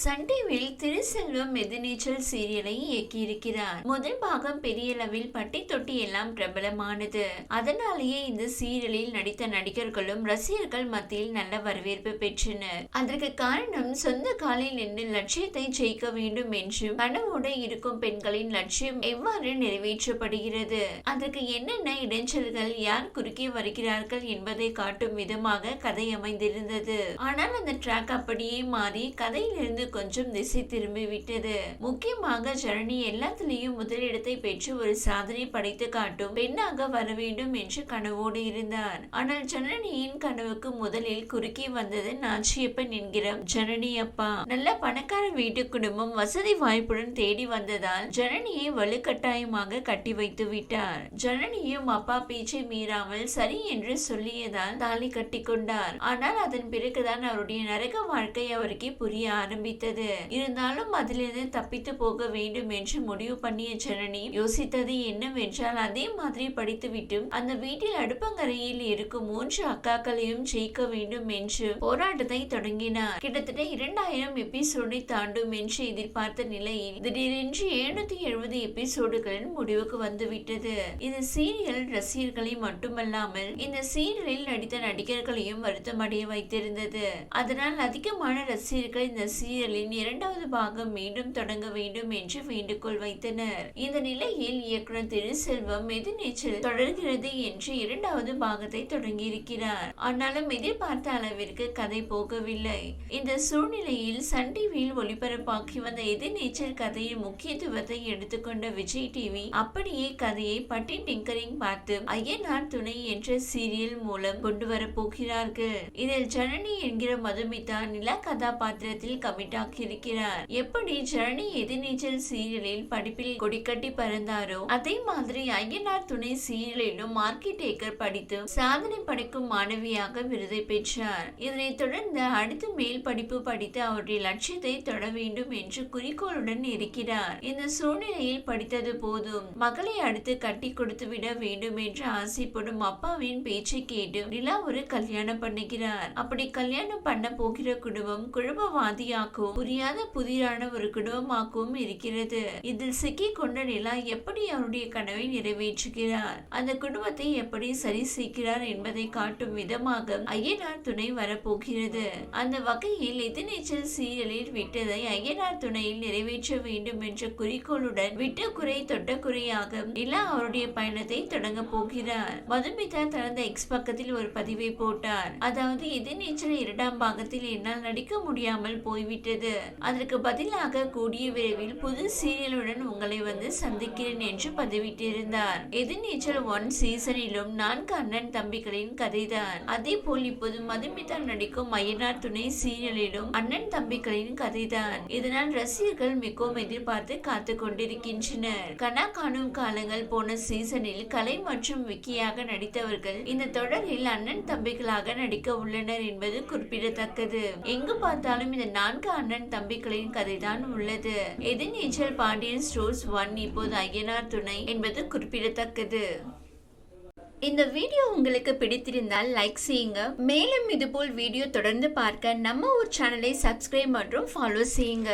Sun டிவியில் திருசெல்வம் மெதுநீச்சல் சீரியலை இயக்கியிருக்கிறார். முதல் பாகம் பெரிய அளவில் பட்டி தொட்டி எல்லாம் பிரபலமானது. அதனாலேயே இந்த சீரியலில் நடித்த நடிகர்களும் ரசிகர்கள் மத்தியில் நல்ல வரவேற்பு பெற்றனர். அதற்கு காரணம் சொந்த காலில் நின்று லட்சியத்தை ஜெயிக்க வேண்டும் என்றும் கனவோடு இருக்கும் பெண்களின் லட்சியம் எவ்வாறு நிறைவேற்றப்படுகிறது? அதற்கு என்னென்ன இடைஞ்சல்கள் யார் குறுக்கே வருகிறார்கள் என்பதை காட்டும் விதமாக கதை அமைந்திருந்தது. ஆனால் அந்த ட்ராக் அப்படியே மாறி கதையிலிருந்து கொஞ்சம் திசை திரும்பி விட்டது. முக்கியமாக ஜனனி எல்லாத்திலையும் முதலிடத்தை பெற்று ஒரு சாதனை படைத்து காட்டும் பெண்ணாக வர வேண்டும் என்று கனவோடு இருந்தார் ஆனால் ஜனனியின் கனவுக்கு முதலில் குறுக்கே வந்தது நாச்சியப்பன் என்கிற ஜனனி அப்பா. நல்ல பணக்கார வீட்டு குடும்பம் வசதி வாய்ப்புடன் தேடி வந்ததால் ஜனனியை வலுக்கட்டாயமாக கட்டி வைத்து விட்டார். ஜனனியும் அப்பா பேச்சை மீறாமல் சரி என்று சொல்லியதால் தாலி கட்டி கொண்டார். ஆனால் அதன் பிறகுதான் அவருடைய நரக வாழ்க்கை அவருக்கு புரிய ஆரம்பித்தது இருந்தாலும் அதிலிருந்து தப்பித்து போக வேண்டும் என்று முடிவு பண்ணிய ஜனனி யோசித்தது என்னவென்றால் அதே மாதிரி படித்துவிட்டு அந்த வீட்டில் அடுப்பங்கரையில் இருக்கும் மூன்று அக்காக்களையும் ஜெயிக்க வேண்டும் என்று போராட்டத்தை தொடங்கினார். கிட்டத்தட்ட இரண்டாயிரம் எபிசோடை தாண்டும் என்று எதிர்பார்த்த நிலையில் திடீரென்று எழுநூத்தி எழுபது எபிசோடுகளின் முடிவுக்கு வந்துவிட்டது. இந்த சீரியல் ரசிகர்களை மட்டுமல்லாமல் இந்த சீரியலில் நடித்த நடிகர்களையும் வருத்தமடைய வைத்திருந்தது. அதனால் அதிகமான ரசிகர்கள் இந்த சீரியல் சீரியலின் இரண்டாவது பாகம் மீண்டும் தொடங்க வேண்டும் என்று வேண்டுகோள் வைத்தனர். இந்த நிலையில் இயக்குனர் திருசெல்வம் எதிர்நீச்சல் தொடர்கிறது என்று இரண்டாவது பாகத்தை தொடங்கியிருக்கிறார். ஆனாலும் எதிர்பார்த்த அளவிற்கு கதை போகவில்லை. இந்த சூழ்நிலையில் சன் டிவியில் ஒளிபரப்பாக்கி வந்த எதிர்நீச்சல் கதையின் முக்கியத்துவத்தை எடுத்துக்கொண்ட விஜய் டிவி அப்படியே கதையை பட்டி டிங்கரிங் பார்த்து ஐயனார் துணை என்ற சீரியல் மூலம் கொண்டு வர போகிறார்கள். இதில் ஜனனி என்கிற மதுமிதா நிலா கதாபாத்திரத்தில் கவி ஆக்கியிருக்கிறார் எப்படி ஜனனி எதிர்நீச்சல் சீரியலில் படிப்பில் கொடிக்கட்டி பறந்தாரோ அதே மாதிரி ஐயனார் துணை சீரியலிலும் மார்க்கெட் டேக்கர் படித்து சாதனை படைக்கும் மாணவியாக விருதை பெற்றார். இதனைத் தொடர்ந்து அடுத்து மேல் படிப்பு படித்து அவருடைய லட்சியத்தை தொட வேண்டும் என்று குறிக்கோளுடன் இருக்கிறார். இந்த சூழ்நிலையில் படித்தது போதும். மகளை அடுத்து கட்டி கொடுத்து விட வேண்டும் என்று ஆசைப்படும் அப்பாவின் பேச்சை கேட்டு நிலா ஒரு கல்யாணம் பண்ணுகிறார். அப்படி கல்யாணம் பண்ண போகிற குடும்பம் குடும்பவாதியாகவும் புரியாத புதிரான ஒரு குடும்பமாகவும் இருக்கிறது. இதில் சிக்கி கொண்ட நிலா எப்படி அவருடைய கனவை நிறைவேற்றுகிறார்? அந்த குடும்பத்தை எப்படி சரி செய்கிறார் என்பதை காட்டும் விதமாக ஐயனார் துணை வரப்போகிறது. அந்த வகையில் எதிர்நீச்சல் சீரியலில் விட்டதை ஐயனார் துணையில் நிறைவேற்ற வேண்டும் என்ற குறிக்கோளுடன் விட்ட குறை தொட்ட குறையாக நிலா அவருடைய பயணத்தை தொடங்க போகிறார். மதுமிதா தனது எக்ஸ் பக்கத்தில் ஒரு பதிவை போட்டார். அதாவது எதிர்நீச்சல் இரண்டாம் பாகத்தில் என்னால் நடிக்க முடியாமல் போய்விட்டு போய்விட்டது அதற்கு பதிலாக கூடிய விரைவில் புது சீரியலுடன் உங்களை வந்து சந்திக்கிறேன் என்று பதிவிட்டிருந்தார். எதிர்நீச்சல் ஒன் சீசனிலும் நான்கு அண்ணன் தம்பிகளின் கதைதான். அதே போல் இப்போது மதுமிதா நடிக்கும் அய்யனார் துணை சீரியலிலும் அண்ணன் தம்பிகளின் கதைதான். இதனால் ரசிகர்கள் மிகவும் எதிர்பார்த்து காத்து கொண்டிருக்கின்றனர். கனா காணும் காலங்கள் போன சீசனில் கலை மற்றும் விக்கியாக நடித்தவர்கள் இந்த தொடரில் அண்ணன் தம்பிகளாக நடிக்க உள்ளனர் என்பது குறிப்பிடத்தக்கது. எங்கு பார்த்தாலும் இந்த நான்கு அண்ணன் தம்பிகளின் கதைதான் உள்ளது. எதிர்நீச்சல் பாண்டியன் ஸ்டோர்ஸ் ஒன் இப்போது ஐயனார் துணை என்பது குறிப்பிடத்தக்கது. இந்த வீடியோ உங்களுக்கு பிடித்திருந்தால் லைக் செய்யுங்க. மேலும் இதுபோல் வீடியோ தொடர்ந்து பார்க்க நம்ம ஒரு சேனலை சப்ஸ்கிரைப் மற்றும் ஃபாலோ செய்யுங்க.